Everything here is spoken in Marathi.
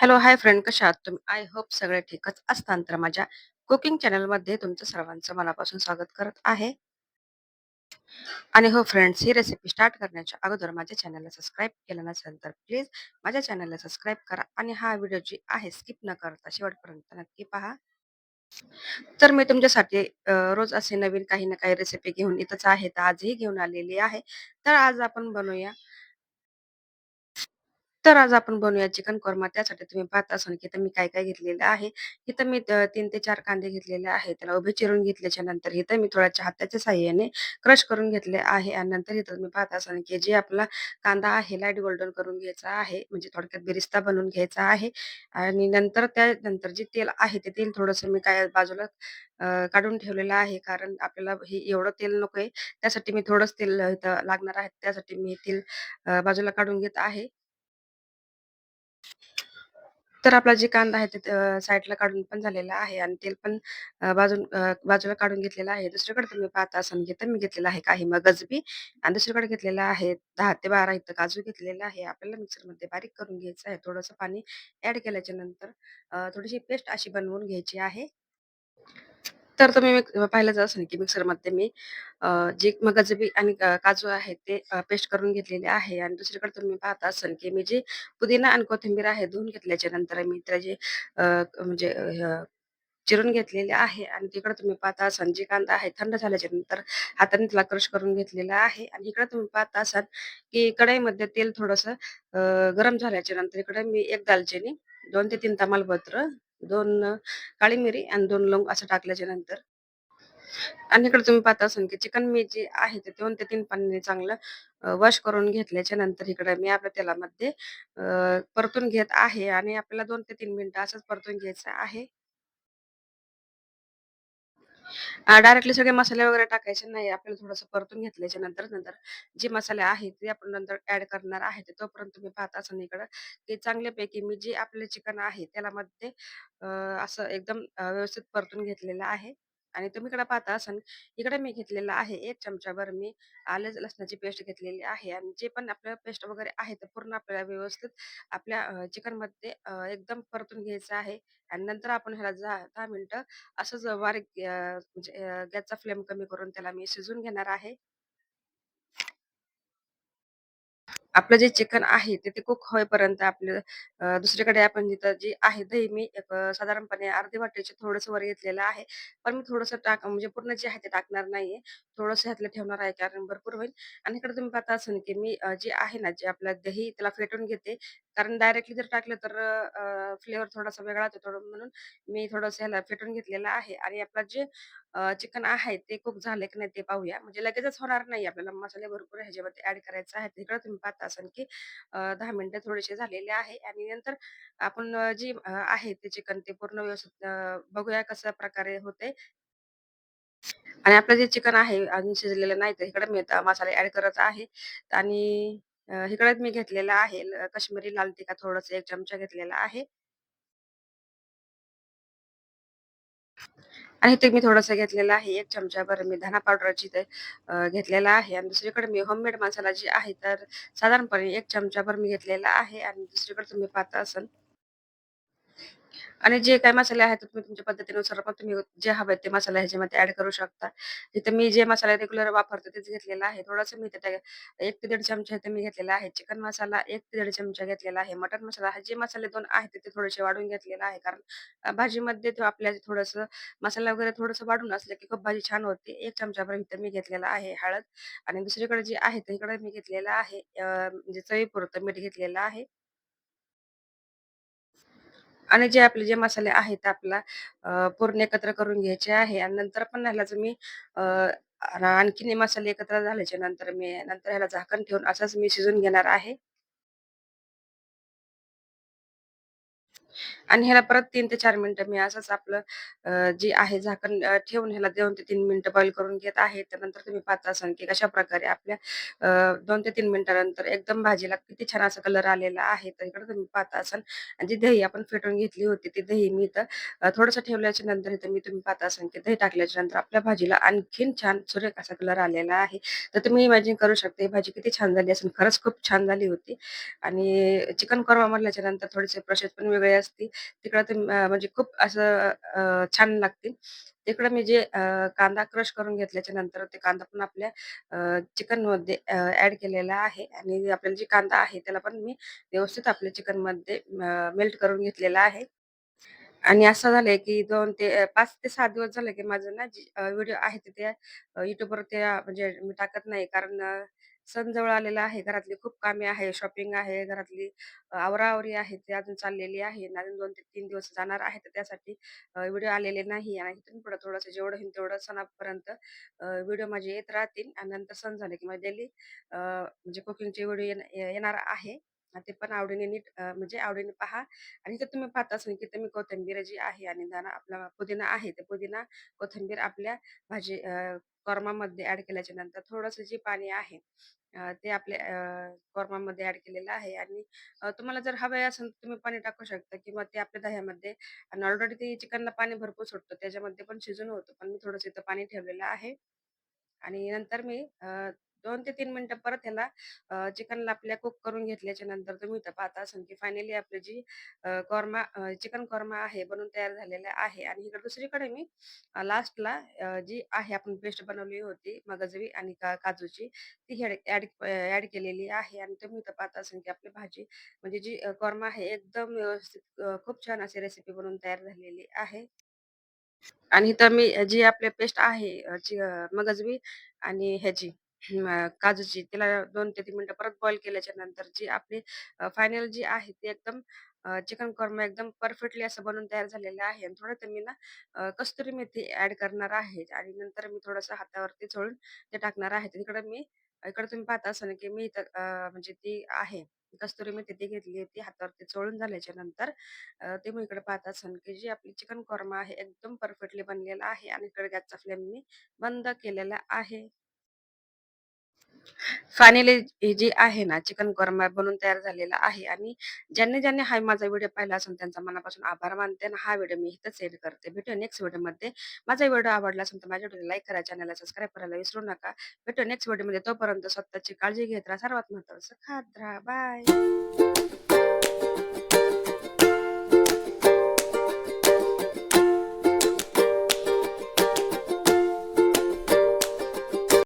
हॅलो, हाय फ्रेंड कशा आहात तुम्ही? आय होप सगळे ठीकच असतान तर माझ्या कुकिंग चॅनलमध्ये तुमचं सर्वांचं मनापासून स्वागत करत आहे. आणि हो फ्रेंड्स, ही रेसिपी स्टार्ट करण्याच्या अगोदर माझ्या चॅनलला सबस्क्राईब केलं नसेल तर प्लीज माझ्या चॅनलला सबस्क्राईब करा आणि हा व्हिडिओ जी आहे स्किप न करता शेवटपर्यंत नक्की पहा. तर मी तुमच्यासाठी रोज असे नवीन काही ना काही रेसिपी घेऊन इथंच आहे. तर आजही घेऊन आलेली आहे. तर आज आपण बनवूया तर आज आपण बनवूया चिकन कोरमा. त्यासाठी तुम्ही पाहत असाल की इथं मी काय-काय घेतलेलं आहे. इथं मी अ, 3 ते 4 कांदे घेतलेले आहेत. त्याला उभे चिरून घेतल्याच्या नंतर इथं मी थोड्या हाताच्या साहाय्याने क्रश करून घेतले आहे आणि नंतर इथं तुम्ही पाहत असाल की जे आपला कांदा आहे लाइट गोल्डन करून घ्यायचा आहे. म्हणजे थोडक्यात बिरिस्ता बनवून घ्यायचा आहे आणि नंतर त्यानंतर जे तेल आहे ते तेल थोडंसं मी काय बाजूला अ, काढून ठेवलेलं आहे. कारण आपल्याला हे एवढं तेल नकोय. त्यासाठी मी थोडंच तेल इथं लागणार आहे. त्यासाठी मी तेल अ, बाजूला काढून घेत आहे. तर आपला जे कांदा आहे ते अ, साइडला काढून पण झालेला आहे आणि तेल पण अ, बाजून अ, बाजूला काढून घेतलेलं आहे. दुसरीकडे तुम्ही पाहता असाल की म्हणजे तर मी घेतलेला आहे काही मगज बी आणि दुसरीकडे घेतलेला आहे 10 ते 12 इथं काजू घेतलेला आहे. आपल्याला मिक्सरमध्ये बारीक करून घ्यायचं आहे. थोडंसं पाणी ॲड केल्याच्यानंतर अ, थोडीशी पेस्ट अशी बनवून घ्यायची आहे. तर तुम्ही पाहिलंच असेल की मिक्सरमध्ये मी जे मगज बी आणि काजू आहे ते पेस्ट करून घेतलेले आहे. आणि दुसरीकडे तुम्ही पाहत असाल की मी जे पुदिना आणि कोथिंबीर आहे धुवून घेतल्याच्या नंतर मी त्याचे म्हणजे चिरून घेतलेले आहे. आणि तिकडे तुम्ही पाहता असाल जे कांदा आहे थंड झाल्याच्यानंतर हाताने त्याला क्रश करून घेतलेला आहे. आणि इकडे तुम्ही पाहता असाल की कढईमध्ये तेल थोडंसं गरम झाल्याच्यानंतर इकडे मी एक दालचिनी, दोन ते तीन तमालपत्र, दोन काळी मिरी आणि दोन लवंग असं टाकल्याच्या नंतर आणि इकडे तुम्ही पाहता असाल की चिकन मी जे आहे ते दोन ते तीन पाण्याने चांगलं वॉश करून घेतल्याच्या नंतर इकडे मी आपल्या तेलामध्ये परतून घेत आहे आणि आपल्याला दोन ते तीन मिनिटं असंच परतून घ्यायचं आहे. डायरेक्टली सगळे मसाले वगैरे टाकायचे नाही. आपल्याला थोडंसं परतून घेतल्याच्या नंतर, नंतर जे मसाले आहेत ते आपण नंतर ऍड करणार आहे. तोपर्यंत तुम्ही पाहत असाल इकडं, की चांगल्यापैकी मी जे आपलं चिकन आहे त्याला मध्ये असं एकदम व्यवस्थित परतून घेतलेलं आहे. आणि तुम्ही इकडे पाहता असाल, इकडे मी घेतलेलं आहे एक चमचाभर मी आलं लसणाची पेस्ट घेतलेली आहे आणि जे पण आपलं पेस्ट वगैरे आहे ते पूर्ण आपल्याला व्यवस्थित आपल्या चिकनमध्ये एकदम परतून घ्यायचं आहे आणि नंतर आपण ह्याला दहा मिनटं असंच बारीक म्हणजे गॅसचा फ्लेम कमी करून त्याला मी शिजवून घेणार आहे. आपलं जे चिकन आहे ते ते कुक होईपर्यंत आपलं अ, दुसरीकडे आपण जिथं जी आहे दही मी एक अ, साधारणपणे अर्धी वाटीचे थोडंसं वर घेतलेलं आहे. पण मी थोडंसं टाक म्हणजे पूर्ण जे आहे ते टाकणार नाहीये. थोडंसं ह्यातलं ठेवणार आहे कारण भरपूर होईल आणि इकडे तुम्ही पाहता असेल की मी अ, जे आहे ना, जे आपलं दही त्याला फेटून घेते. कारण डायरेक्टली जर टाकलं तर फ्लेवर थोडासा वेगळा होतो थोडं म्हणून मी थोडंसं ह्याला फेटून घेतलेलं आहे. आणि आपलं जे चिकन आहे ते कुक झाले की नाही ते पाहूया. म्हणजे लगेचच होणार नाही. आपल्याला मसाले भरपूर ह्याच्यामध्ये ऍड करायचे आहेत. तिकडे तुम्ही पाहता असाल की दहा मिनिटं थोडेसे झालेले आहे. आणि नंतर आपण जी आहे ते चिकन ते पूर्ण व्यवस्थित बघूया कशा प्रकारे होते. आणि आपलं जे चिकन आहे अजून शिजलेलं नाही. तर इकडे मी मसाले ऍड करत आहे. आणि इकडे मी घेतलेला आहे. ल लाल तिखट थोडस एक चमचा घेतलेला आहे. आणि ते मी थोडंसं घेतलेलं आहे. 1 चमचाभर मी धना पावडरची ते घेतलेला आहे. आणि दुसरीकडे मी होममेड मसाला जी आहे तर साधारणपणे एक चमचा भर मी घेतलेला आहे. आणि दुसरीकडे तुम्ही पाहता असाल आणि जे काही मसाले आहेत तुम्ही तुमच्या पद्धतीनुसार पण तुम्ही जे हवे ते मसाले ह्याच्यामध्ये ऍड करू शकता. इथं मी जे मसाले रेग्युलर वापरतो तेच घेतलेला आहे. थोडंसं मी तिथे एक ते दीड चमचा इथे मी घेतलेला आहे. चिकन मसाला एक ते दीड चमचा घेतलेला आहे. मटण मसाला हा जे मसाले दोन आहेत ते थोडेसे वाढून घेतलेला आहे. कारण भाजीमध्ये आपल्या थोडस मसाला वगैरे थोडस वाढून असलं की खूप भाजी छान होते. एक चमच्यापर्यंत मी घेतलेला आहे हळद आणि दुसरीकडे जे आहे तिकडे इकडे मी घेतलेला आहे अ, म्हणजे चवीपुरतं मीठ घेतलेलं आहे. आणि जे आपले जे मसाले आहेत ते आपला अ, पूर्ण एकत्र करून घ्यायचे आहे आणि नंतर पण ह्यालाच मी अ, आणखीन मसाले एकत्र झाल्याच्यानंतर मी नंतर ह्याला झाकण ठेवून असंच मी शिजून घेणार आहे. आणि ह्याला परत तीन ते चार मिनिटं मी असंच आपलं जे आहे झाकण ठेवून ह्याला दोन ते तीन मिनिटं बॉईल करून घेत आहे. त्यानंतर तुम्ही पाहत असाल की कशा प्रकारे आपल्या दोन ते तीन मिनिटानंतर एकदम भाजीला किती छान असा कलर आलेला आहे. तर इकडे तुम्ही पाहत असाल आणि जी दही आपण फेटून घेतली होती, ती दही मी तर थोडंसं ठेवल्याच्या नंतर इथं मी तुम्ही पाहत असाल की दही टाकल्याच्या नंतर आपल्या भाजीला आणखीन छान सुरेख असा कलर आलेला आहे. तर तुम्ही इमॅजिन करू शकता ही भाजी किती छान झाली असेल. खरंच खूप छान झाली होती आणि चिकन कोरमा म्हटल्याच्या नंतर थोडेसे प्रोसेस पण वेगळे असते. तिकडं ते अ, म्हणजे खूप असं अ, छान लागतील. तिकडं मी जे अ, कांदा क्रश करून घेतल्याच्या नंतर ते कांदा पण आपल्या अ, चिकनमध्ये अ, ॲड केलेला आहे. आणि आपल्याला जे कांदा आहे त्याला पण मी व्यवस्थित आपल्या चिकनमध्ये मेल्ट करून घेतलेला आहे. आणि असं झालंय की 2 ते अ, 5 ते 6 दिवस झाले की माझं ना जे अ, व्हिडिओ आहे ते अ, YouTubeवर ते म्हणजे मी टाकत नाही. कारण अ, सण जवळ आलेला आहे. घरातली खूप कामे आहे, शॉपिंग आहे, घरातली अ, आवराआवरी आहे ते अजून चाललेली आहे आणि अजून दोन ते तीन दिवस जाणार आहे. तर त्यासाठी व्हिडिओ आलेले नाही आणि इथून पुढे थोडंसं जेवढं होईल तेवढं सणापर्यंत व्हिडिओ माझे येत राहतील आणि नंतर सण झाले की माझी डेली म्हणजे कुकिंगचे व्हिडिओ येणार आहे. ते पण आवडीने नीट म्हणजे आवडीने पहा आणि इथं तुम्ही पाहत असाल की इथं मी कोथिंबीर जी आहे आणि दाना आपला पुदिना आहे, ते पुदिना, कोथिंबीर आपल्या भाजी कोरमामध्ये ॲड केल्याच्यानंतर थोडंसं जे पाणी आहे ते आपल्या कोरमामध्ये ॲड केलेलं आहे आणि तुम्हाला जर हवे असेल तर तुम्ही पाणी टाकू शकता किंवा ते आपल्या दह्यामध्ये आणि ऑलरेडी ते चिकनला पाणी भरपूर सुटतं त्याच्यामध्ये पण शिजून होतं. पण मी थोडंसं इथं पाणी ठेवलेलं आहे. आणि नंतर मी दोन ते तीन मिनिटं परत ह्याला चिकनला आपल्या कुक करून घेतल्याच्या नंतर तुम्ही पाहता असाल की फायनली आपली जी कोरमा चिकन कोरमा आहे बनवून तयार झालेला आहे आणि इकडे दुसरीकडे मी लास्टला जी आहे आपण पेस्ट बनवली होती मगजवी आणि का काजूची ती ॲड ॲड ॲड केलेली आहे आणि तुम्ही इथं पाहता असाल की आपली भाजी म्हणजे जी कोरमा आहे एकदम व्यवस्थित खूप छान अशी रेसिपी बनवून तयार झालेली आहे. आणि इथं मी जी आपली पेस्ट आहे मगजवी मगजबी आणि ह्याची अ, काजूची तिला 2 ते 3 मिनिटं परत बॉईल केल्याच्यानंतर जी आपली अ, फायनल जी आहे ती एकदम अ, चिकन कोरमा एकदम परफेक्टली असं बनून तयार झालेलं आहे आणि थोडं ते मी ना अ, कस्तुरी मेथी ॲड करणार आहे आणि नंतर मी थोडंसं हातावरती चोळून ते टाकणार आहे. तर इकडं मी इकडं तुम्ही पाहता असाल की मी इथं अ, म्हणजे ती आहे कस्तुरी मेथी ती घेतली ती हातावरती चोळून झाल्याच्यानंतर अ, ते मी इकडे पाहत असाल की जी आपली चिकन कोरमा आहे एकदम परफेक्टली बनलेला आहे आणि इकडे गॅसचा फ्लेम मी बंद केलेला आहे. फायनली ही जी आहे ना चिकन कोरमा बनून तयार झालेला आहे आणि ज्यांनी ज्यांनी हा माझा व्हिडिओ पाहिला असेल त्यांचा मनापासून आभार मानते आणि हा व्हिडिओ मी इथंच सेंड करते. भेटू नेक्स्ट व्हिडिओमध्ये. माझा व्हिडिओ आवडला असेल तर माझ्या व्हिडिओ लाईक करा, चॅनलला सबस्क्राईब करायला विसरू नका. भेटू नेक्स्ट व्हिडिओमध्ये. तोपर्यंत स्वतःची काळजी घेत राहा. सर्वात महत्त्वाचं खात राहा. बाय.